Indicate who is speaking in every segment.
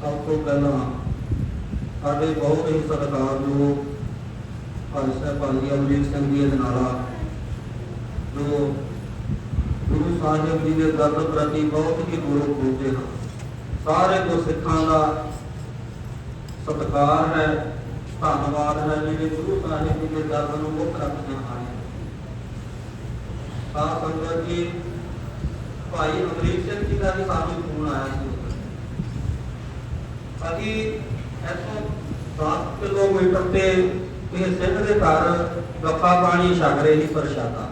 Speaker 1: ਸਭ ਤੋਂ ਪਹਿਲਾਂ ਸਾਡੇ ਬਹੁਤ ਹੀ ਸਤਿਕਾਰਯੋਗ ਭਾਈ ਸਾਹਿਬ ਅਮਰੀਕ ਸਿੰਘ ਜੀ ਨਾਲ ਜੋ ਗੁਰੂ ਸਾਹਿਬ ਜੀ ਦੇ ਦਰ ਪ੍ਰਤੀ ਬਹੁਤ ਹੀ ਗੁਰੂ ਪੂਜਦੇ ਹਨ। ਸਾਰੇ ਕੋ ਸਿੱਖਾਂ ਦਾ ਸਤਿਕਾਰ ਹੈ, ਧੰਨਵਾਦ ਹੈ, ਜਿਹੜੇ ਗੁਰੂ ਸਾਹਿਬ ਜੀ ਦੇ ਦਰ ਨੂੰ ਮੁੱਖ ਰੱਖਦੇ ਹਨ। ਸਾਧ ਸੰਗਤ ਜੀ ਭਾਈ ਅਮਰੀਕ ਸਿੰਘ ਜੀ ਦਾ ਵੀ ਸਾਨੂੰ ਫੋਨ ਆਇਆ ਸੀ। ਅਸੀਂ ਇੱਥੋਂ 10 ਕਿਲੋਮੀਟਰ ਤੇ ਇਹ ਸਿੰਘ ਦੇ ਘਰ ਗੱਫਾ ਪਾਣੀ ਛਕ ਰਹੇ ਸੀ ਪ੍ਰਸ਼ਾਦਾ।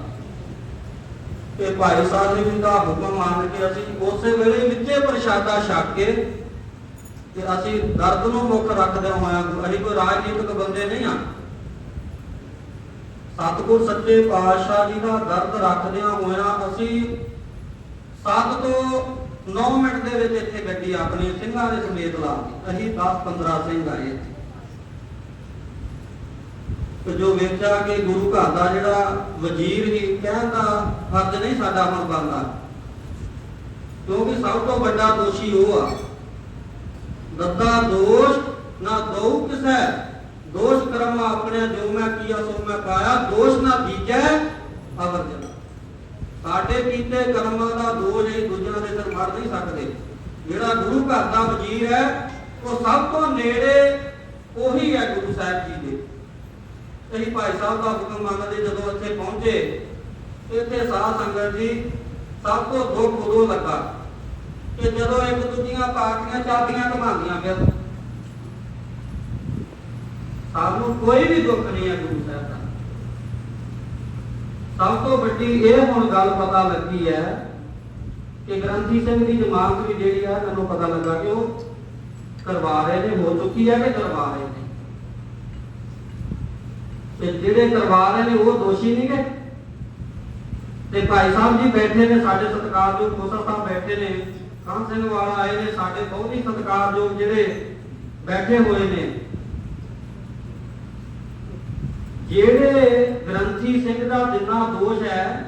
Speaker 1: ਤੇ ਭਾਈ ਸਾਹਿਬ ਜੀ ਦਾ ਹੁਕਮ ਮੰਨ ਕੇ ਅਸੀਂ ਉਸੇ ਵੇਲੇ ਵਿੱਚੇ ਪ੍ਰਸ਼ਾਦਾ ਛਕ ਕੇ ਤੇ ਅਸੀਂ ਦਰਦ ਨੂੰ ਮੁੱਖ ਰੱਖਦੇ ਹੋਇਆ ਅਸੀਂ ਕੋਈ ਰਾਜਨੀਤਿਕ ਬੰਦੇ ਨਹੀਂ ਆ ਸਤਿਗੁਰ ਸੱਚੇ ਪਾਤਸ਼ਾਹ ਜੀ ਦਾ ਦਰਦ ਰੱਖਦਿਆਂ ਹੋਇਆ ਅਸੀਂ 7 ਤੋਂ 9 ਮਿੰਟ ਦੇ ਵਿੱਚ ਇੱਥੇ ਗੱਡੀ ਆਪਣੀ ਸਿੰਘਾਂ ਦੇ ਸਮੇਤ ਲਾ ਅਸੀਂ 10 15 ਸਿੰਘ ਆਏ ਇੱਥੇ। ਤੇ ਜੋ ਵੇਖਿਆ ਕਿ ਗੁਰੂ ਘਰ ਦਾ ਜਿਹੜਾ ਵਜ਼ੀਰ ਹੀ ਕਹਿਣ ਫਰਜ਼ ਨਹੀਂ ਸਾਡਾ ਹੁਣ ਬਣਦਾ। ਕਿਉਂਕਿ ਸਭ ਤੋਂ ਵੱਡਾ ਦੋਸ਼ੀ ਉਹ ਆ। ਦੱਦਾ ਦੋਸ਼ ਨਾ ਦਊ ਕਿਸੈ। ਦੋਸ਼ ਕਰਮ ਆਪਣੇ, ਜੋ ਮੈਂ ਕੀਆ ਸੋ ਮੈਂ ਪਾਇਆ। ਦੋਸ਼ ਨਾ ਦੀਜੈ ਅਵਰ ਜਨ ਸਾਡੇ ਕੀਤੇ ਕਰਮਾਂ ਦਾ ਦੋਸ਼ ਹੀ ਦੂਜਿਆਂ ਦੇ ਸਿਰ ਮੜ ਨਹੀਂ ਸਕਦੇ। ਜਿਹੜਾ ਗੁਰੂ ਘਰ ਦਾ ਵਜ਼ੀਰ ਹੈ, ਉਹ ਸਭ ਤੋਂ ਨੇੜੇ ਉਹੀ ਹੈ ਗੁਰੂ ਸਾਹਿਬ ਜੀ ਦੇ। ਅਸੀਂ ਭਾਈ ਸਾਹਿਬ ਦਾ ਹੁਕਮ ਮੰਨਦੇ ਜਦੋਂ ਇੱਥੇ ਪਹੁੰਚੇ, ਇੱਥੇ ਸਾਧ ਸੰਗਤ ਜੀ ਸਭ ਤੋਂ ਦੁੱਖ ਉਦੋਂ ਲੱਗਾ ਕਿ ਜਦੋਂ ਇੱਕ ਦੂਜੀਆਂ ਪਾਰਟੀਆਂ ਚਾਬੀਆਂ ਘਮਾਉਂਦੀਆਂ ਫਿਰ ਸਾਨੂੰ ਕੋਈ ਵੀ ਦੁੱਖ ਨਹੀਂ ਹੈ ਗੁਰੂ ਸਾਹਿਬ ਦਾ। ਸਭ ਤੋਂ ਵੱਡੀ ਇਹ ਹੁਣ ਗੱਲ ਪਤਾ ਲੱਗੀ ਹੈ ਕਿ ਗ੍ਰੰਥੀ ਸਿੰਘ ਦੀ ਜਮਾਨਤ ਵੀ ਜਿਹੜੀ ਹੈ ਮੈਨੂੰ ਪਤਾ ਲੱਗਾ ਕਿ ਉਹ ਕਰਵਾ ਰਹੇ ਨੇ, ਹੋ ਚੁੱਕੀ ਹੈ ਕਿ ਕਰਵਾ ਰਹੇ ਨੇ? ਤੇ ਜਿਹੜੇ ਕਰਵਾ ਰਹੇ ਨੇ, ਉਹ ਦੋਸ਼ੀ ਨਹੀਂ ਗੇ? ਤੇ ਭਾਈ ਸਾਹਿਬ ਜੀ ਬੈਠੇ ਨੇ, ਸਾਡੇ ਸਤਿਕਾਰਯੋਗ ਖੋਸਾ ਸਾਹਿਬ ਬੈਠੇ ਨੇ ਕਾਨ ਸਿੰਘ ਵਾਲਾ ਆਏ ਨੇ, ਸਾਡੇ ਬਹੁਤ ਹੀ ਸਤਿਕਾਰਯੋਗ ਜਿਹੜੇ ਬੈਠੇ ਹੋਏ ਨੇ। ਜਿਹੜੇ ਗ੍ਰੰਥੀ ਸਿੰਘ ਦਾ ਜਿੰਨਾ ਦੋਸ਼ ਹੈ,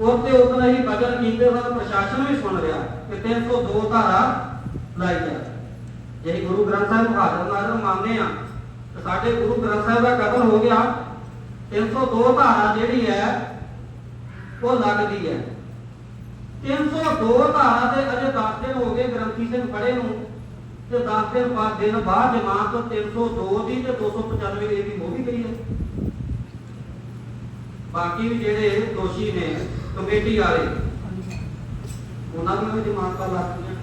Speaker 1: ਉਹ ਉਤਨਾ ਹੀ ਬਦਲ ਕੀਤੇ ਹੋਏ ਪ੍ਰਸ਼ਾਸਨ ਵੀ ਸੁਣ ਰਿਹਾ ਕਿ 302 ਧਾਰਾ ਲਾਈ ਜਾ ਜੇ ਗੁਰੂ ਗ੍ਰੰਥ ਸਾਹਿਬ ਹਾਜ਼ਰ ਨਾਜ਼ਰ ਮੰਨਦੇ ਆ ਤੇ ਸਾਡੇ ਗੁਰੂ ਗ੍ਰੰਥ ਸਾਹਿਬ ਦਾ ਕਤਲ ਹੋ ਗਿਆ 302 ਧਾਰਾ ਜਿਹੜੀ ਹੈ, ਉਹ ਲੱਗਦੀ ਹੈ। 302 ਧਾਰਾ ਤੇ ਅਜੇ 10 ਦਿਨ ਹੋ ਗਏ ਗ੍ਰੰਥੀ ਸਿੰਘ ਫੜੇ ਨੂੰ। ਤੇ 10 ਦਿਨ ਬਾਅਦ ਦਿਨ ਬਾਅਦ ਜਮਾਨਤ 302 ਦੀ ਤੇ 295 ਦੀ ਹੋ ਵੀ ਗਈ ਹੈ। ਬਾਕੀ ਵੀ ਜਿਹੜੇ ਦੋਸ਼ੀ ਨੇ, ਕਮੇਟੀ ਵਾਲੇ, ਉਹਨਾਂ ਦੀਆਂ ਵੀ ਜਮਾਨਤਾਂ ਲੱਗਦੀਆਂ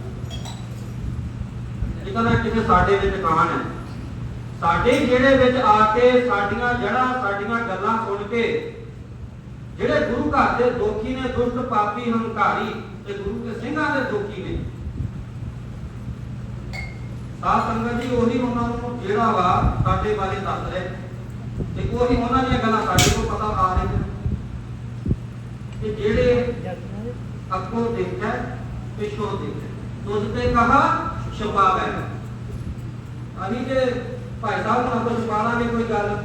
Speaker 1: ਇਹ ਨਾ ਕਿਸੇ ਸਾਡੇ ਵਿੱਚ ਕਾਨ ਹੈ, ਸਾਡੇ ਜਿਹੜੇ ਵਿੱਚ ਆ ਕੇ ਸਾਡੀਆਂ ਜੜਾਂ ਸਾਡੀਆਂ ਗੱਲਾਂ ਸੁਣ ਕੇ ਜਿਹੜੇ ਗੁਰੂ ਘਰ ਦੇ ਦੋਖੀ ਨੇ, ਦੁਸ਼ਟ ਪਾਪੀ ਹੰਕਾਰੀ ਤੇ ਗੁਰੂ ਕੇ ਸਿੰਘਾਂ ਦੇ ਦੋਖੀ ਨੇ ਸਾਧ ਸੰਗਤ ਜੀ, ਉਹੀ ਉਹਨਾਂ ਨੂੰ ਜਿਹੜਾ ਵਾ ਸਾਡੇ ਬਾਰੇ ਦੱਸ ਰਹੇ। ਤੇ ਉਹੀ ਉਹਨਾਂ ਦੀਆਂ ਗੱਲਾਂ ਸਾਡੇ ਕੋਲ ਪਤਾ ਆ ਰਹੀਆਂ। ਕਿ ਜਿਹੜੇ ਅੱਗੋਂ ਦੇਖਿਆ ਪਿਛੋਂ ਦੇਖਿਆ। ਤੁਝ ਤੇ ਕਹਾ ਛੁਪਾਵੇ ਅਸੀਂ ਜੇ ਭਾਈ ਸਾਹਿਬ ਨੂੰ ਆਪਾਂ ਛੁਪਾਵਾਂਗੇ ਕੋਈ ਗੱਲ।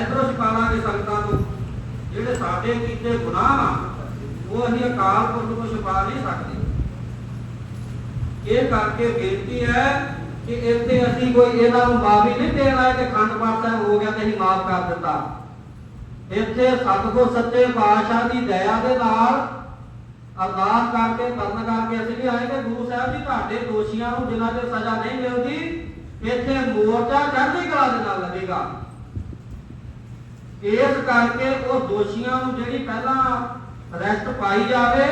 Speaker 1: ਇਧਰੋਂ ਛੁਪਾਵਾਂਗੇ ਸੰਗਤਾਂ ਤੋਂ। ਜਿਹੜੇ ਸਾਡੇ ਕੀਤੇ ਗੁਨਾਹ ਆ, ਉਹ ਅਸੀਂ ਅਕਾਲ ਪੁਰਖ ਤੋਂ ਛੁਪਾ ਨਹੀਂ ਸਕਦੇ। ਇਹ ਕਰਕੇ ਬੇਨਤੀ ਹੈ ਕਿ ਇੱਥੇ ਅਸੀਂ ਕੋਈ ਇਹਨਾਂ ਨੂੰ ਮਾਫੀ ਨਹੀਂ ਦੇਣ ਆਏ ਕਿ ਖੰਡ ਪਾਠ ਹੋ ਗਿਆ ਤੇ ਅਸੀਂ ਮਾਫ ਕਰ ਦਿੱਤਾ। ਇੱਥੇ ਸਤਿਗੁਰ ਸੱਚੇ ਪਾਤਸ਼ਾਹ ਦੀ ਦਇਆ ਦੇ ਨਾਲ ਅਰਦਾਸ ਕਰਕੇ, ਤਰਨ ਕਰਕੇ ਅਸੀਂ ਵੀ ਆਏ ਕਿ ਗੁਰੂ ਸਾਹਿਬ ਜੀ ਤੁਹਾਡੇ ਦੋਸ਼ੀਆਂ ਨੂੰ ਜਿਨ੍ਹਾਂ ਤੇ ਸਜ਼ਾ ਨਹੀਂ ਮਿਲਦੀ, ਇੱਥੇ ਮੋਰਚਾ ਚੜ੍ਹਦੀ ਕਲਾ ਦੇ ਨਾਲ ਲੱਗੇਗਾ। ਇਸ ਕਰਕੇ ਉਹ ਦੋਸ਼ੀਆਂ ਨੂੰ ਜਿਹੜੀ ਪਹਿਲਾਂ ਅਰੈਸਟ ਪਾਈ ਜਾਵੇ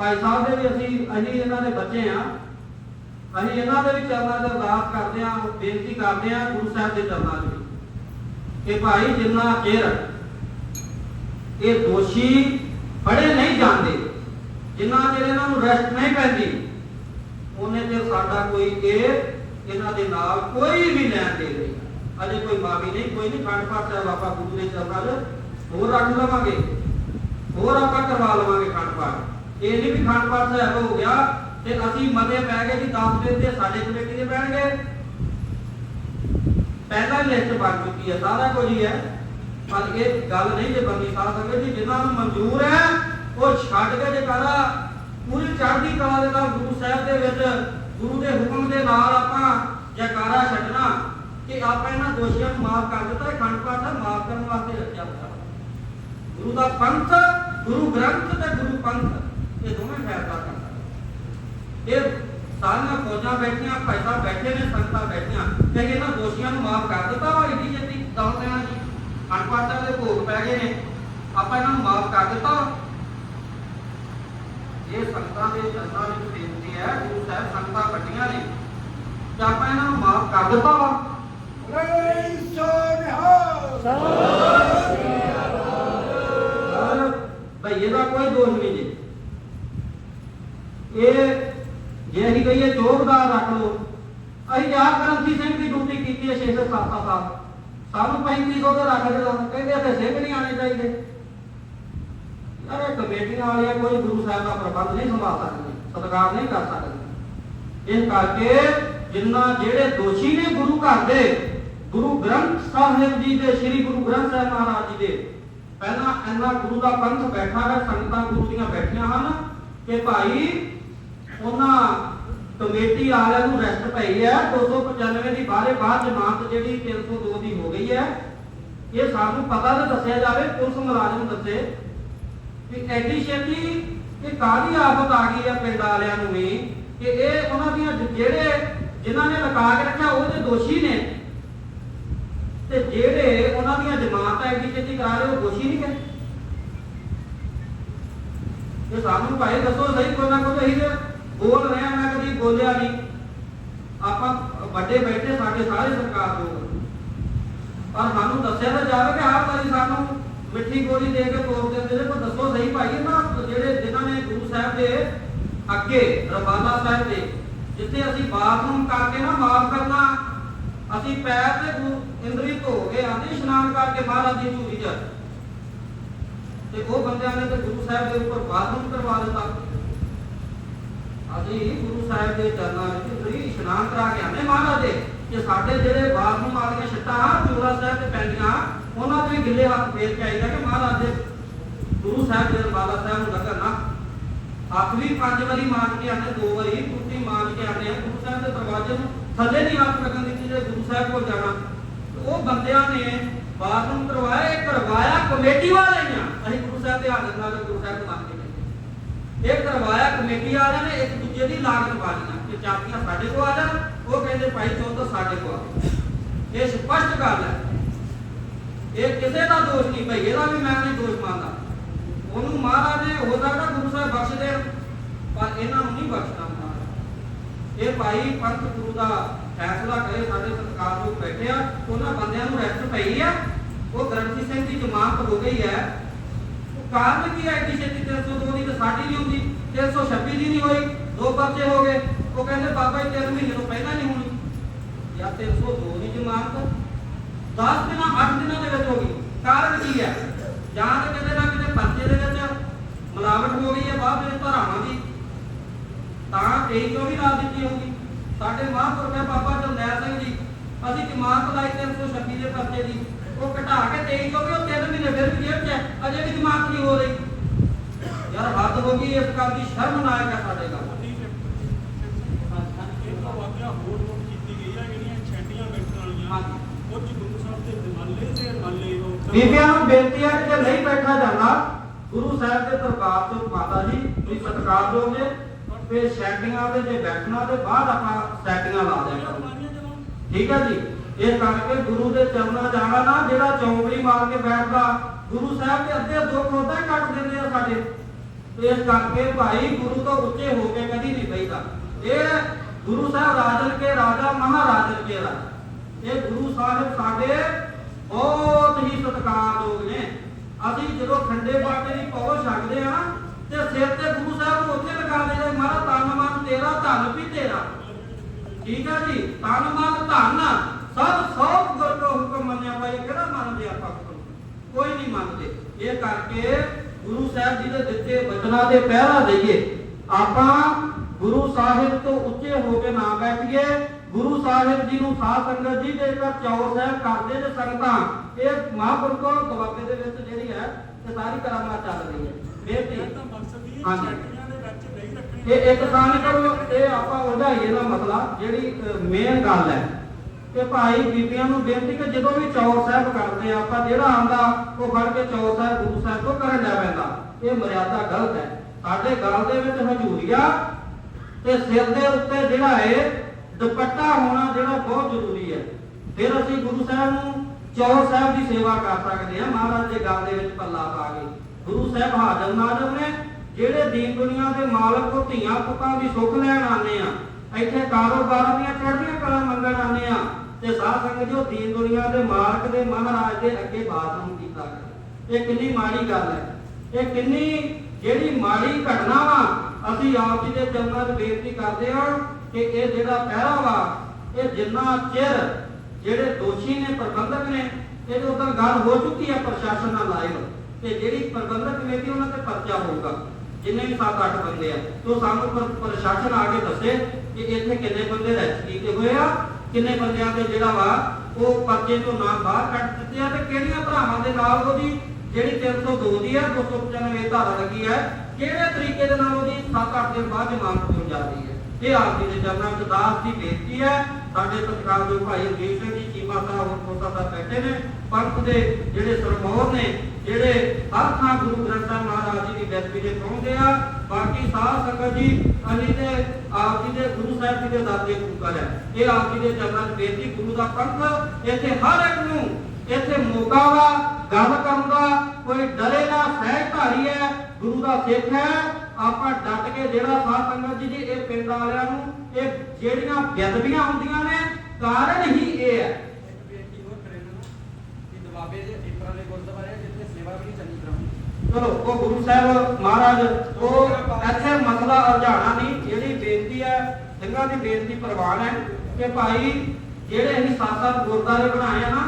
Speaker 1: ਭਾਈ ਸਾਹਿਬ ਦੇ ਵੀ ਅਸੀਂ ਅਸੀਂ ਇਹਨਾਂ ਦੇ ਬੱਚੇ ਆ ਅਸੀਂ ਇਹਨਾਂ ਦੇ ਵੀ ਚਰਨਾਂ 'ਚ ਅਰਦਾਸ ਕਰਦੇ ਆ ਬੇਨਤੀ ਕਰਦੇ ਆ ਗੁਰੂ ਸਾਹਿਬ ਦੇ ਚਰਨਾਂ 'ਚ ਕਿ ਭਾਈ ਜਿੰਨਾ ਚਿਰ ਇਹ ਦੋਸ਼ੀ ਫੜੇ ਨਹੀਂ ਜਾਂਦੇ, ਜਿੰਨਾ ਚਿਰ ਇਹਨਾਂ ਨੂੰ ਰੈਸਟ ਨਹੀਂ ਪੈਂਦੀ ਉਹਨੇ ਚਿਰ ਸਾਡਾ ਕੋਈ ਇਹ ਇਹਨਾਂ ਦੇ ਨਾਲ ਕੋਈ ਵੀ ਲੈਣ ਦੇ ਨਹੀਂ। ਅਜੇ ਕੋਈ ਮਾਫੀ ਨਹੀਂ, ਕੋਈ ਨਹੀਂ ਖੰਡ ਪਾਠ ਸਾਹਿਬ ਆਪਾਂ ਗੁਰੂ ਦੇ ਚਰਨਾਂ 'ਚ ਹੋਰ ਰੱਖ ਲਵਾਂਗੇ। ਹੋਰ ਆਪਾਂ ਕਰਵਾ ਲਵਾਂਗੇ ਖੰਡ ਪਾਠ। ਇਹ ਨਹੀਂ ਵੀ ਖੰਡ ਪਾਠ ਸਾਹਿਬ ਹੋ ਗਿਆ ਤੇ ਅਸੀਂ ਮਤੇ ਪੈ ਗਏ ਜੀ 10 ਦਿਨ ਦੇ ਸਾਡੇ ਕਮੇਟੀ ਦੇ ਪੈਣਗੇ। ਪਹਿਲਾਂ ਲਿਸਟ ਬਣ ਚੁੱਕੀ ਹੈ ਸਾਰਾ ਕੁਝ ਹੀ ਹੈ ਪਰ ਇਹ ਗੱਲ ਨਹੀਂ ਜੇ ਬੰਦੀ ਸਾਧ ਸੰਗਤ ਜੀ ਜਿਨ੍ਹਾਂ ਨੂੰ ਮਨਜ਼ੂਰ ਹੈ, ਉਹ ਛੱਡ ਕੇ ਜੇ ਕਹਦਾ ਪੂਰੀ ਚੜ੍ਹਦੀ ਕਲਾ ਦੇ ਨਾਲ ਗੁਰੂ ਸਾਹਿਬ ਦੇ ਵਿੱਚ, ਗੁਰੂ ਦੇ ਹੁਕਮ ਦੇ ਨਾਲ ਆਪਾਂ ਜੈਕਾਰਾ ਛੱਡਣਾ, ਕਿ ਆਪਾਂ ਇਹਨਾਂ ਦੋਸ਼ੀਆਂ ਨੂੰ ਮਾਫ ਕਰ ਦਿੱਤਾ, ਇਹ ਖੰਡ ਪਾਠ ਹੈ ਮਾਫ ਕਰਨ ਵਾਸਤੇ ਰੱਖਿਆ ਹੋਇਆ। ਗੁਰੂ ਦਾ ਪੰਥ, ਗੁਰੂ ਗ੍ਰੰਥ ਤੇ ਗੁਰੂ ਪੰਥ। ਇਹ ਦੋਵੇਂ ਫੈਸਲਾ ਕਰਦਾ ਇਹ ਸਾਰੀਆਂ ਫੌਜਾਂ ਬੈਠੀਆਂ ਭਾਈਸਾ ਬੈਠੇ ਨੇ ਸੰਗਤਾਂ ਬੈਠੀਆਂ। ਤੇ ਇਹਨਾਂ ਦੋਸ਼ੀਆਂ ਨੂੰ ਮਾਫ ਕਰ ਦਿੱਤਾ ਵਾ ਇੱਡੀ ਜੱਤੀ ਦੌੜ ਲੈਣਾ ਜੀ। ਅਨਪੜ੍ਹਤਾ ਦੇ ਭੋਗ ਪੈ ਗਏ ਨੇ। ਆਪਾਂ ਇਹਨਾਂ ਨੂੰ ਮਾਫ ਕਰ ਦਿੱਤਾ। ਇਹ ਸੰਗਤਾਂ ਦੇ ਚਰਨਾਂ ਵਿੱਚ ਬੇਨਤੀ ਹੈ ਗੁਰੂ ਸਾਹਿਬ ਸੰਗਤਾਂ ਵੱਡੀਆਂ ਨੇ। ਤੇ ਆਪਾਂ ਇਹਨਾਂ ਨੂੰ ਮਾਫ ਕਰ ਦਿੱਤਾ ਵਾ। ਔਰ ਭਈਏ ਦਾ ਕੋਈ ਦੋਸ਼ ਨਹੀਂ ਜੀ। ਇਹ ਜੇ ਅਸੀਂ ਕਹੀਏ ਚੌਕਦਾਰ ਰੱਖ ਲਓ, ਅਸੀਂ ਯਾਰ ਕਰਮਸੀ ਸਿੰਘ ਦੀ ਡਿਊਟੀ ਕੀਤੀ ਹੈ 607 ਸਾਲ ਸਾਨੂੰ 3500 ਦੇ ਰੱਖ ਦੇ ਕਹਿੰਦੇ ਤੇ ਸਿੰਘ ਨਹੀਂ ਆਣੇ ਚਾਹੀਦੇ। ਯਾਰ ਕਮੇਟੀਆਂ ਵਾਲੇ ਕੋਈ ਗੁਰੂ ਸਾਹਿਬ ਦਾ ਪ੍ਰਬੰਧ ਨਹੀਂ ਸੰਭਾਲ ਸਕਦੇ, ਸਤਿਕਾਰ ਨਹੀਂ ਕਰ ਸਕਦੇ। ਇਸ ਕਰਕੇ ਜਿੰਨਾ ਜਿਹੜੇ ਦੋਸ਼ੀ ਨੇ ਗੁਰੂ ਘਰ ਦੇ, ਗੁਰੂ ਗ੍ਰੰਥ ਸਾਹਿਬ ਜੀ ਦੇ, ਸ੍ਰੀ ਗੁਰੂ ਗ੍ਰੰਥ ਸਾਹਿਬ ਮਹਾਰਾਜ ਜੀ ਦੇ, ਪਹਿਲਾਂ ਇੰਨਾ ਗੁਰੂ ਦਾ ਪੰਥ ਬੈਠਾ ਹੈ, ਸੰਗਤਾਂ ਗੁਰੂ ਦੀਆਂ ਬੈਠੀਆਂ ਹਨ ਕਿ ਭਾਈ ਉਹਨਾਂ ਕਮੇਟੀ ਵਾਲਿਆਂ ਨੂੰ ਰੈਸਟ ਪਈ ਹੈ। 295 ਦੀ ਬਾਰੇ ਬਾਅਦ ਜਮਾਨਤ ਜਿਹੜੀ 302 ਦੀ ਹੋ ਗਈ ਹੈ। ਇਹ ਸਾਨੂੰ ਪਤਾ ਤਾਂ ਦੱਸਿਆ ਜਾਵੇ, ਪੁਲਿਸ ਮੁਲਾਜ਼ਮ ਦੱਸੇ। ਕਿ ਐਡੀ ਛੇਤੀ ਇਹ ਕਾਹਦੀ ਆਫਤ ਆ ਗਈ ਹੈ ਪਿੰਡ ਵਾਲਿਆਂ ਨੂੰ ਵੀ? ਕਿ ਇਹ ਉਹਨਾਂ ਦੀਆਂ ਜਿਹੜੇ ਜਿਨ੍ਹਾਂ ਨੇ ਲਗਾ ਕੇ ਰੱਖਿਆ ਉਹਦੇ ਦੋਸ਼ੀ ਨੇ। ਤੇ ਜਿਹੜੇ ਉਹਨਾਂ ਦੀਆਂ ਜ਼ਮਾਨਤਾਂ ਐਡੀ ਛੇਤੀ ਕਰਾ ਰਹੇ, ਉਹ ਦੋਸ਼ੀ ਨਹੀਂ ਗਏ ਇਹ ਸਾਨੂੰ ਭਾਈ ਦੱਸੋ, ਸਹੀ ਕੋਈ ਨਾ ਕੋਈ ਅਸੀਂ ਬੋਲ ਰਿਹਾ ਮੈਂ ਕਦੀ ਬੋਲਿਆ ਨਹੀਂ। ਆਪਾਂ ਵੱਡੇ ਬੈਠੇ ਸਾਡੇ ਸਾਰੇ ਸਰਕਾਰ ਲੋਕ ਪਰ ਸਾਨੂੰ ਦੱਸਿਆ ਤਾਂ ਜਾਵੇ ਕਿ ਆਹ ਵਾਰੀ ਸਾਨੂੰ ਮਿੱਠੀ ਗੋਲੀ ਦੇ ਕੇ ਤੋੜ ਦਿੰਦੇ ਨੇ। ਪਰ ਦੱਸੋ ਸਹੀ ਭਾਈ, ਇਹਨਾਂ ਜਿਹੜੇ ਜਿਨ੍ਹਾਂ ਨੇ ਗੁਰੂ ਸਾਹਿਬ ਦੇ ਅੱਗੇ ਰਬਾਨਾ ਸਾਹਿਬ ਦੇ, ਜਿੱਥੇ ਅਸੀਂ ਬਾਥਰੂਮ ਕਰਕੇ ਨਾ ਮਾਫ ਕਰਨਾ, ਅਸੀਂ ਪੈਰ ਤੇ ਗੁਰੂ ਇੰਦਰੀ ਧੋ ਕੇ ਆਂਦੇ, ਇਸ਼ਨਾਨ ਕਰਕੇ ਮਹਾਰਾਜ ਦੀ ਝੂਰੀ ਚ। ਤੇ ਉਹ ਬੰਦਿਆਂ ਨੇ ਤੇ ਗੁਰੂ ਸਾਹਿਬ ਦੇ ਉੱਪਰ ਬਾਥਰੂਮ ਕਰਵਾ ਦਿੱਤਾ। ਅਸੀਂ ਗੁਰੂ ਸਾਹਿਬ ਦੇ ਚਰਨਾਂ ਵਿੱਚ ਇੰਦਰੀ ਇਸ਼ਨਾਨ ਕਰਾ ਕੇ ਆਂਦੇ ਮਹਾਰਾਜ ਦੇ ਕਿ ਸਾਡੇ ਜਿਹੜੇ ਬਾਥਰੂਮ ਵਾਲੀਆਂ ਛੱਤਾਂ ਚੂੜਾ ਸਾਹਿਬ ਤੇ ਪੈਂਦੀਆਂ, ਉਹਨਾਂ ਤੇ ਗਿੱਲੇ ਹੱਥ ਫੇਰ ਕੇ ਆਈਦਾ ਕਿ ਮਹਾਰਾਜ ਦੇ। ਗੁਰੂ ਸਾਹਿਬ ਦੇ ਬਾਲਾ ਸਾਹਿਬ ਨੂੰ ਲੱਗਣ ਹੱਥ ਵੀ ਪੰਜ ਵਾਰੀ ਮਾਰ ਕੇ ਆਨੇ ਦੋ ਵਾਰੀ ਟੁੱਟੀ ਮਾਰ ਕੇ ਆਨੇ ਗੁਰੂ ਸਾਹਿਬ ਦੇ ਦਰਵਾਜ਼ੇ ਨੂੰ ਥੱਲੇ ਨਹੀਂ ਹੱਥ ਲੱਗਣ ਦਿੱਤੀ ਜੇ ਗੁਰੂ ਸਾਹਿਬ ਕੋਲ ਜਾਣਾ। ਉਹ ਬੰਦਿਆਂ ਨੇ ਬਾਥਰੂਮ ਕਰਵਾਇਆ, ਇਹ ਕਰਵਾਇਆ ਕਮੇਟੀ ਵਾਲੇ ਨੇ। ਅਸੀਂ ਗੁਰੂ ਸਾਹਿਬ ਦੇ ਹਾਜ਼ਰ ਨਾਲ ਗੁਰੂ ਸਾਹਿਬ ਨੂੰ ਮੰਨ ਕੇ ਇਹ ਕਰਵਾਇਆ ਕਮੇਟੀ ਵਾਲਿਆਂ ਨੇ, ਇੱਕ ਦੂਜੇ ਲਾਗਤ ਪਾ ਲਈਆਂ ਕਿ ਚਾਬੀਆਂ ਸਾਡੇ ਕੋਲ ਆ ਜਾਣ, ਉਹ ਕਹਿੰਦੇ ਭਾਈ ਚੌਥਾ ਸਾਡੇ ਕੋਲ ਆ ਇਹ ਸਪਸ਼ਟ ਗੱਲ ਹੈ। ਇਹ ਕਿਸੇ ਦਾ ਦੋਸ਼ ਨਹੀਂ, ਭਈ ਇਹਦਾ ਵੀ ਮੈਂ ਨਹੀਂ ਦੋਸ਼ ਮੰਨਦਾ ਉਹਨੂੰ ਮਹਾਰਾਜ ਨੇ ਹੋ ਸਕਦਾ ਗੁਰੂ ਸਾਹਿਬ ਬਖਸ਼ ਦੇਣ, ਪਰ ਇਹਨਾਂ ਨੂੰ ਨਹੀਂ ਬਖਸ਼ਣਾ ਇਹ ਭਾਈ ਪੰਥ ਗੁਰੂ ਦਾ ਫੈਸਲਾ ਕਰੇ, ਸਾਡੇ ਸਰਕਾਰ ਲੋਕ ਬੈਠੇ ਆ, ਉਹਨਾਂ ਬੰਦਿਆਂ ਨੂੰ ਰੈਸਟ ਪਈ ਆ। ਉਹ ਗ੍ਰੰਥੀ ਸਿੰਘ ਦੀ ਜ਼ਮਾਨਤ ਹੋ ਗਈ ਹੈ। ਉਹ ਕਾਰਨ ਕੀ ਹੈ ਕਿ ਛੇਤੀ 302 ਦੀ ਤਾਂ ਸਾਡੀ ਨਹੀਂ ਹੁੰਦੀ 326 ਦੀ ਨਹੀਂ ਹੋਈ। ਦੋ ਪਰਚੇ ਹੋ ਗਏ। ਉਹ ਕਹਿੰਦੇ, ਬਾਬਾ ਜੀ, ਤਿੰਨ ਮਹੀਨੇ ਤੋਂ ਪਹਿਲਾਂ ਨਹੀਂ ਹੋਣੀ। ਜਾਂ 302 ਦੀ ਜ਼ਮਾਨਤ। 10 ਦਿਨਾਂ 8 ਦਿਨਾਂ ਦੇ ਵਿੱਚ ਹੋ ਗਈ। ਕਾਰਨ ਕੀ ਹੈ? ਜਾਂ ਤਾਂ ਕਿਤੇ ਨਾ ਕਿਤੇ ਪਰਚੇ ਦੇ ਵਿੱਚ ਮਿਲਾਵਟ ਹੋ ਗਈ ਹੈ, ਬਾਅਦ ਵਿੱਚ ਧਾਰਾਵਾਂ ਦੀ ਤਾਂ 23 ਚੋਂ ਵੀ ਲਾ ਦਿੱਤੀ ਹੋਊਗੀ? ਸਾਡੇ ਮਹਾਂਪੁਰਖ ਹੈ ਬਾਬਾ ਜਰਨੈਲ ਸਿੰਘ ਜੀ। ਅਸੀਂ ਜਮਾਨਤ ਲਾਈ 326 ਦੇ ਪਰਚੇ ਦੀ। ਉਹ ਘਟਾ ਕੇ 23 ਚੋਂ ਵੀ ਉਹ 3 ਮਹੀਨੇ ਫਿਰ ਵੀ ਜੇਲ੍ਹ 'ਚ ਅਜੇ ਵੀ ਜਮਾਨਤ ਨਹੀਂ ਹੋ ਰਹੀ। ਯਾਰ ਹੱਦ ਹੋ ਗਈ ਇਸ ਗੱਲ ਦੀ ਸ਼ਰਮਨਾਕ ਹੈ ਸਾਡੇ ਗੱਲ ਬੀਬੀਆਂ ਨੂੰ ਬੇਨਤੀ ਹੈ ਕਿ ਨਹੀਂ ਬੈਠਾ ਜਾਂਦਾ, ਗੁਰੂ ਸਾਹਿਬ ਦੇ ਦਰਬਾਰ ਤੋਂ ਮਾਤਾ ਜੀ, ਤੁਸੀਂ ਸਤਿਕਾਰ ਦਿਓਗੇ ਤੇ ਸੈਟਿੰਗਾਂ ਦੇ ਜੇ ਬੈਠਣਾ, ਤੇ ਬਾਅਦ ਆਪਾਂ ਸੈਟਿੰਗਾਂ ਲਾ ਦਿਆ ਕਰਾਂਗੇ। ਠੀਕ ਹੈ ਜੀ? ਇਹ ਕਰਕੇ ਗੁਰੂ ਦੇ ਚਰਨਾਂ ਜਾਣਾ ਨਾ, ਜਿਹੜਾ ਚੌਂਕੜੀ ਮਾਰ ਕੇ ਬੈਠਦਾ, ਗੁਰੂ ਸਾਹਿਬ ਦੇ ਅੱਧੇ ਦੁੱਖ ਹੁੰਦਾ ਕੱਟ ਦਿੰਦੇ ਆ ਸਾਡੇ। ਇਸ ਕਰਕੇ ਭਾਈ ਗੁਰੂ ਤੋਂ ਉੱਚੇ ਹੋ ਕੇ ਕਦੀ ਨਹੀਂ ਬਈਦਾ ਇਹ ਗੁਰੂ ਸਾਹਿਬ ਰਾਜਨ ਕੇ ਰਾਜਾ, ਮਹਾਰਾਜਨ ਕੇ ਰਾਜਾ। ਇਹ ਗੁਰੂ ਸਾਹਿਬ ਸਾਡੇ ਬਹੁਤ ਹੀ ਸਤਿਕਾਰਯੋਗ ਨੇ। ਅਸੀਂ ਜਦੋਂ ਖੰਡੇ ਬਾਟੇ ਦੀ ਪੌੜ ਛੱਡਦੇ ਆ ਤੇ ਸਿਰ ਤੇ ਗੁਰੂ ਸਾਹਿਬ ਨੂੰ ਉੱਥੇ ਲਗਾ ਦਿੰਦੇ ਮਾਰਾ ਤਨ, ਮਨ ਤੇਰਾ, ਧਨ ਵੀ ਤੇਰਾ। ਠੀਕ ਆ ਜੀ? ਤਨ, ਮਨ, ਧਨ, ਸਭ ਸਭ ਗੁਰ ਕੋ ਹੁਕਮ ਮੰਨਿਆ ਭਾਈ ਕਿਹੜਾ ਮੰਨਦੇ ਆਪਾਂ ਹੁਕਮ ਕੋਈ ਨਹੀਂ ਮੰਨਦੇ। ਇਹ ਕਰਕੇ ਗੁਰੂ ਸਾਹਿਬ ਜੀ ਦੇ ਦਿੱਤੇ ਬਚਨਾਂ ਦੇ ਪਹਿਰਾ ਦਈਏ। ਆਪਾਂ ਗੁਰੂ ਸਾਹਿਬ ਤੋਂ ਉੱਚੇ ਹੋ ਕੇ ਨਾ ਬੈਠੀਏ। ਗੁਰੂ ਸਾਹਿਬ ਜੀ ਨੂੰ ਸਾਧ ਸੰਗਤ ਜੀ ਦੇ ਘਰ ਚੌਰ ਸਾਹਿਬ ਕਰਦੇ ਨੇ ਸੰਗਤਾਂ ਇਹ ਮਹਾਂਪੁਰਖੋਂ ਦੁਆਬੇ ਦੇ ਵਿੱਚ ਜਿਹੜੀ ਹੈ ਇਹ ਸਾਰੀ ਕਰਾਮਾਤ ਚੱਲ ਰਹੀ ਹੈ। ਬੇਨਤੀ ਹਾਂਜੀ। ਇਹ ਇੱਕ ਤਾਂ ਨਹੀਂ ਕਰੋ ਇਹ ਆਪਾਂ ਉਲਝਾਈਏ ਦਾ ਮਸਲਾ ਜਿਹੜੀ ਮੇਨ ਗੱਲ ਹੈ। ਕਿ ਭਾਈ ਬੀਬੀਆਂ ਨੂੰ ਬੇਨਤੀ ਕਿ ਜਦੋਂ ਵੀ ਚੌਰ ਸਾਹਿਬ ਕਰਦੇ ਆ ਆਪਾਂ ਜਿਹੜਾ ਆਂਦਾ ਉਹ ਫੜ ਕੇ ਚੌਰ ਸਾਹਿਬ ਗੁਰੂ ਸਾਹਿਬ ਤੋਂ ਕਰਨ ਜਾ ਪੈਂਦਾ। ਇਹ ਮਰਿਆਦਾ ਗਲਤ ਹੈ। ਸਾਡੇ ਗਲ ਦੇ ਵਿੱਚ ਹਜੂਰੀਆ ਤੇ ਸਿਰ ਦੇ ਉੱਤੇ ਜਿਹੜਾ ਹੈ ਦੁਪੱਟਾ ਹੋਣਾ ਜਿਹੜਾ ਬਹੁਤ ਜ਼ਰੂਰੀ ਹੈ। ਫਿਰ ਅਸੀਂ ਗੁਰੂ ਸਾਹਿਬ ਨੂੰ ਚੌਰ ਸਾਹਿਬ ਦੀ ਸੇਵਾ ਕਰ ਸਕਦੇ ਹਾਂ। ਮਹਾਰਾਜ ਦੇ ਗਲ ਦੇ ਵਿੱਚ ਪੱਲਾ ਪਾ ਕੇ। ਗੁਰੂ ਸਾਹਿਬ ਹਾਜ਼ਰ ਨਾਜ਼ਰ ਨੇ, ਜਿਹੜੇ ਦੀਨ ਦੁਨੀਆ ਦੇ ਮਾਲਕ ਕੋ ਧੀਆਂ ਪੁੱਤਾਂ ਦੀ ਸੁੱਖ ਲੈਣ ਆਉਂਦੇ ਆ, ਇੱਥੇ ਕਾਰੋਬਾਰਾਂ ਦੀਆਂ ਚੜ੍ਹਦੀਆਂ ਕਲਾ ਮੰਗਣ ਆਉਂਦੇ ਆ, ਤੇ ਸਾਧ ਸੰਗਤ ਜੋ ਦੀਨ ਦੁਨੀਆ ਦੇ ਮਾਲਕ ਦੇ ਮਹਾਰਾਜ ਦੇ ਅੱਗੇ ਬਾਤ ਕੀਤਾ। ਕਰੇ ਇਹ ਕਿੰਨੀ ਮਾੜੀ ਗੱਲ ਹੈ। ਇਹ ਕਿੰਨੀ, ਜਿਹੜੀ ਮਾੜੀ ਘਟਨਾ ਵਾ ਅਸੀਂ ਆਪ ਜੀ ਦੇ ਚਰਨਾਂ 'ਚ ਬੇਨਤੀ ਕਰਦੇ ਹਾਂ ਕਿ ਇਹ ਜਿਹੜਾ ਪਹਿਰਾ ਵਾ, ਇਹ ਜਿੰਨਾ ਚਿਰ ਜਿਹੜੇ ਦੋਸ਼ੀ ਨੇ, ਪ੍ਰਬੰਧਕ ਨੇ, ਇਹਦੇ ਉੱਤੇ ਗੱਲ ਹੋ ਚੁੱਕੀ ਹੈ ਪ੍ਰਸ਼ਾਸਨ ਨਾਲ ਲਾਈਵ ਤੇ ਜਿਹੜੀ ਪ੍ਰਬੰਧਕ ਕਮੇਟੀ, ਉਹਨਾਂ ਤੇ ਪਰਚਾ ਹੋਊਗਾ। ਜਿੰਨੇ ਵੀ 7-8 ਬੰਦੇ ਆ ਤੋਂ ਸਾਨੂੰ ਪ੍ਰਸ਼ਾਸਨ ਆ ਕੇ ਦੱਸੇ ਕਿ ਇੱਥੇ ਕਿੰਨੇ ਬੰਦੇ ਰੈਸਟ ਕੀਤੇ ਹੋਏ ਆ, ਕਿੰਨੇ ਬੰਦਿਆਂ ਦੇ ਜਿਹੜਾ ਵਾ, ਉਹ ਪਰਚੇ ਤੋਂ ਨਾਮ ਬਾਹਰ ਕੱਢ ਦਿੱਤੇ ਆ ਤੇ ਕਿਹੜੀਆਂ ਭਰਾਵਾਂ ਦੇ ਨਾਲ ਉਹਦੀ ਜਿਹੜੀ 302 ਦੀ ਆ 295 ਧਾਰਾ ਲੱਗੀ ਹੈ ਕਿਹੜੇ ਤਰੀਕੇ ਦੇ ਨਾਲ ਉਹਦੀ 7-8 ਦਿਨ ਬਾਅਦ ਜ਼ਮਾਨਤ ਹੋ ਜਾਂਦੀ ਹੈ? ਇਹ ਆਪ ਜੀ ਦੇ ਚਰਨਾਂ ਵਿੱਚ ਦਾਸ ਦੀ ਬੇਨਤੀ ਹੈ। ਸਾਡੇ ਸਤਿਕਾਰਯੋਗ ਭਾਈ ਰਜੀਤ ਸਿੰਘ ਜੀ, ਚੀਮਾ ਸਾਹਿਬ, ਹੋਰ ਖੋਸਾ ਸਾਹਿਬ ਬੈਠੇ ਨੇ। ਪੰਥ ਦੇ ਜਿਹੜੇ ਸਰਮੌਰ ਨੇ, ਜਿਹੜੇ ਹਰ ਥਾਂ ਗੁਰੂ ਗ੍ਰੰਥ ਸਾਹਿਬ ਮਹਾਰਾਜ ਜੀ ਦੀ ਬੇਅਦਬੀ ਦੇ ਪਹੁੰਚਦੇ ਆ। ਬਾਕੀ ਸਾਧ ਸੰਗਤ ਜੀ, ਅਸੀਂ ਤੇ ਆਪ ਜੀ ਦੇ ਗੁਰੂ ਸਾਹਿਬ ਜੀ ਦੇ ਦਾਤੇ ਪੁਕਾਰ ਹੈ ਇਹ ਆਪ ਜੀ ਦੇ ਚਰਨਾਂ 'ਚ ਬੇਨਤੀ, ਗੁਰੂ ਦਾ ਪੰਥ ਇੱਥੇ ਹਰ ਇੱਕ ਨੂੰ ਇੱਥੇ ਮੌਕਾ ਵਾ ਗੱਲ ਕਰਨ ਦਾ ਕੋਈ ਡਰੇ ਨਾ ਸਹਿਜ ਧਾਰੀ ਹੈ, ਗੁਰੂ ਦਾ ਸਿੱਖ ਹੈ। ਆਪਾਂ ਡਟ ਕੇ ਜਿਹੜਾ ਸਾਧ ਸੰਗਤ ਜੀ ਜੀ ਇਹ ਪਿੰਡ ਵਾਲਿਆਂ ਨੂੰ ਇਹ ਜਿਹੜੀਆਂ ਬੇਦਬੀਆਂ ਹੁੰਦੀਆਂ ਨੇ, ਕਾਰਨ ਹੀ ਇਹ ਹੈ। ਚਲੋ, ਉਹ ਗੁਰੂ ਸਾਹਿਬ ਮਹਾਰਾਜ, ਉਹ ਇੱਥੇ ਮਸਲਾ ਅਰਝਾਣਾ ਨਹੀਂ, ਜਿਹੜੀ ਬੇਨਤੀ ਹੈ, ਸਿੰਘਾਂ ਦੀ ਬੇਨਤੀ ਪ੍ਰਵਾਨ ਹੈ ਕਿ ਭਾਈ, ਜਿਹੜੇ ਅਸੀਂ ਸੱਤ ਸੱਤ ਗੁਰਦਾਰੇ ਬਣਾਏ ਆ ਨਾ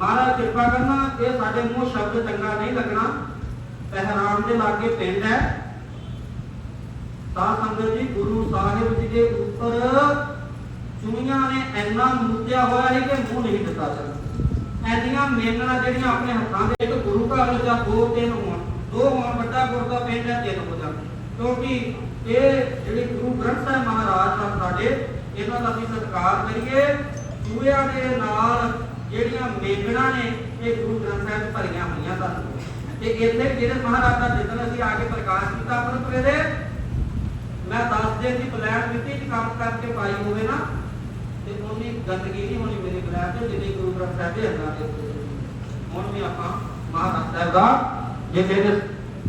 Speaker 1: ਮਹਾਰਾਜ ਕਿਰਪਾ ਕਰਨਾ, ਇਹ ਸਾਡੇ ਮੂੰਹ ਸ਼ਬਦ ਚੰਗਾ ਨਹੀਂ ਲੱਗਣਾ। ਪਹਿਰਾਮ ਦੇ ਲਾਗੇ ਪਿੰਡ ਹੈ। ਸਾਧ ਸੰਗਤ ਜੀ, ਗੁਰੂ ਸਾਹਿਬ ਜੀ ਦੇ ਉੱਪਰ ਚੁਣੀਆਂ ਨੇ ਇੰਨਾ ਮੁੱਦਿਆ ਹੋਇਆ ਹੈ ਕਿ ਮੂੰਹ ਨਹੀਂ ਦਿੱਤਾ ਜਾਂਦਾ। ਐਨੀਆਂ ਮੇਨਣਾ ਜਿਹੜੀਆਂ ਆਪਣੇ ਹੱਥਾਂ ਦੇ ਇੱਕ ਗੁਰੂ ਘਰ ਵਿੱਚ ਦੋ ਤਿੰਨ ਹੋਣ, ਦੋ ਹੋਣ, ਵੱਡਾ ਗੁਰਦਾ ਪਿੰਡ ਹੈ, ਤਿੰਨ ਹੋ ਜਾਣ। ਕਿਉਂਕਿ ਇਹ ਜਿਹੜੇ ਗੁਰੂ ਗ੍ਰੰਥ ਸਾਹਿਬ ਮਹਾਰਾਜ ਦਾ ਸਾਡੇ, ਇਹਨਾਂ ਦਾ ਅਸੀਂ ਸਤਿਕਾਰ ਕਰੀਏ। ਚੂਹਿਆਂ ਦੇ ਨਾਲ ਜਿਹੜੀਆਂ ਮੇਗਣਾ ਨੇ ਇਹ ਗੁਰੂ ਗ੍ਰੰਥ ਸਾਹਿਬ ਭਰੀਆਂ ਹੋਈਆਂ ਸਨ। ਤੇ ਇੱਥੇ ਜਿਹੜੇ ਮਹਾਰਾਜ ਜਿੱਦਣ ਅਸੀਂ ਆ ਕੇ ਪ੍ਰਕਾਸ਼ ਕੀਤਾ ਪਰਪਰੇ ਦੇ ਮੈਂ ਦੱਸ ਦੇ ਦੀ ਬਲੈਕ ਮਿੱਟੀ 'ਚ ਕੰਮ ਕਰਕੇ ਪਾਈ ਹੋਵੇ ਨਾ, ਤੇ ਉਨੀ ਗੰਦਗੀ ਨਹੀਂ ਹੋਣੀ ਮੇਰੇ ਬਲੈਕ ਤੇ ਜਿੰਨੀ ਗੁਰੂ ਗ੍ਰੰਥ ਸਾਹਿਬ ਦੇ ਅੰਦਰ ਦੇ ਹੁਣ ਵੀ ਆਪਾਂ ਮਹਾਰਾਜ ਸਾਹਿਬ ਦਾ ਜੇ ਮੇਰੇ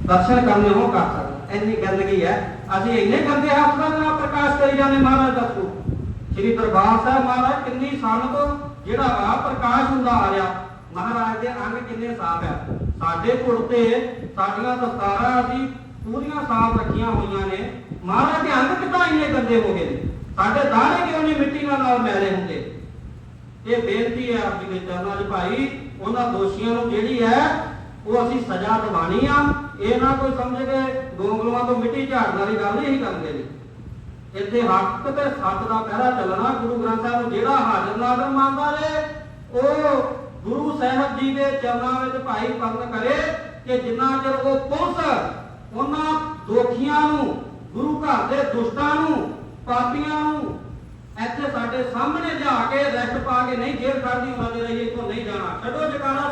Speaker 1: ਦਰਸ਼ਨ ਕਰਨੇ ਹੋ ਕਰ ਸਕਦੇ ਇੰਨੀ ਗੰਦਗੀ ਹੈ। ਅਸੀਂ ਇੰਨੇ ਗੰਦੇ ਹੱਥਾਂ ਨਾਲ ਪ੍ਰਕਾਸ਼ ਕਰੀ ਜਾਂਦੇ ਮਹਾਰਾਜ ਦਾ ਤੂੰ ਸ੍ਰੀ ਦਰਬਾਰ ਸਾਹਿਬ ਮਹਾਰਾਜ ਕਿੰਨੀ ਸਾਲ ਜਿਹੜਾ ਵਾ ਪ੍ਰਕਾਸ਼ ਹੁੰਦਾ ਆ ਰਿਹਾ, ਮਹਾਰਾਜ ਦੇ ਅੰਗ ਕਿੰਨੇ ਸਾਫ਼ ਹੈ ਸਾਡੇ ਕੁੜਤੇ ਸਾਡੀਆਂ ਦਸਤਾਰਾਂ ਅਸੀਂ ਪੂਰੀਆਂ ਸਾਫ਼ ਰੱਖੀਆਂ ਹੋਈਆਂ ਨੇ। ਮਹਾਰਾਜ ਦੇ ਅੰਗ ਕਿੱਦਾਂ ਇੰਨੇ ਗੰਦੇ ਹੋ ਗਏ ਨੇ? ਸਾਡੇ ਦਾਣੇ ਕਿਉਂ ਨਹੀਂ ਮਿੱਟੀ ਨਾਲ ਨਾਲ ਮੈਲੇ ਹੁੰਦੇ? ਇਹ ਬੇਨਤੀ ਹੈ ਆਪ ਜੀ ਦੇ ਚਰਨਾਂ 'ਚ ਭਾਈ, ਉਹਨਾਂ ਦੋਸ਼ੀਆਂ ਨੂੰ ਜਿਹੜੀ ਹੈ, ਉਹ ਅਸੀਂ ਸਜ਼ਾ ਦਿਵਾਣੀ ਆ। ਇਹ ਨਾ ਕੋਈ ਸਮਝ ਕੇ ਗੋਂਗਲੂਆਂ ਤੋਂ ਮਿੱਟੀ ਝਾੜਨ ਵਾਲੀ ਗੱਲ ਨਹੀਂ ਅਸੀਂ ਕਰਦੇ। ਨੇ ਇੱਥੇ ਹੱਕ ਤੇ ਸੱਚ ਦਾ ਪਹਿਰਾ ਚੱਲਣਾ ਗੁਰੂ ਗ੍ਰੰਥ ਸਾਹਿਬ ਨੂੰ ਜਿਹੜਾ ਹਾਜ਼ਰ ਨਾਜ਼ਰ ਮੰਨਦਾ ਰਹੇ ਉਹ ਗੁਰੂ ਸਾਹਿਬ ਜੀ ਦੇ ਚਰਨਾਂ ਵਿੱਚ ਭਾਈ ਪੰਨ ਕਰੇ ਕਿ ਜਿੰਨਾ ਚਿਰ ਉਹ ਪੁਲਿਸ ਉਹਨਾਂ ਦੋਖੀਆਂ ਨੂੰ, ਗੁਰੂ ਘਰ ਦੇ ਦੁਸ਼ਟਾਂ ਨੂੰ, ਪਾਪੀਆਂ ਨੂੰ ਇੱਥੇ ਸਾਡੇ ਸਾਹਮਣੇ ਲਿਆ ਕੇ ਰੈਸਟ ਪਾ ਕੇ ਨਹੀਂ ਜੇਲ੍ਹ ਕਰਦੀ ਉਹਨਾਂ ਦੇ ਲਈ ਇੱਥੋਂ ਨਹੀਂ ਜਾਣਾ। ਛੱਡੋ ਜਕਾਰਾ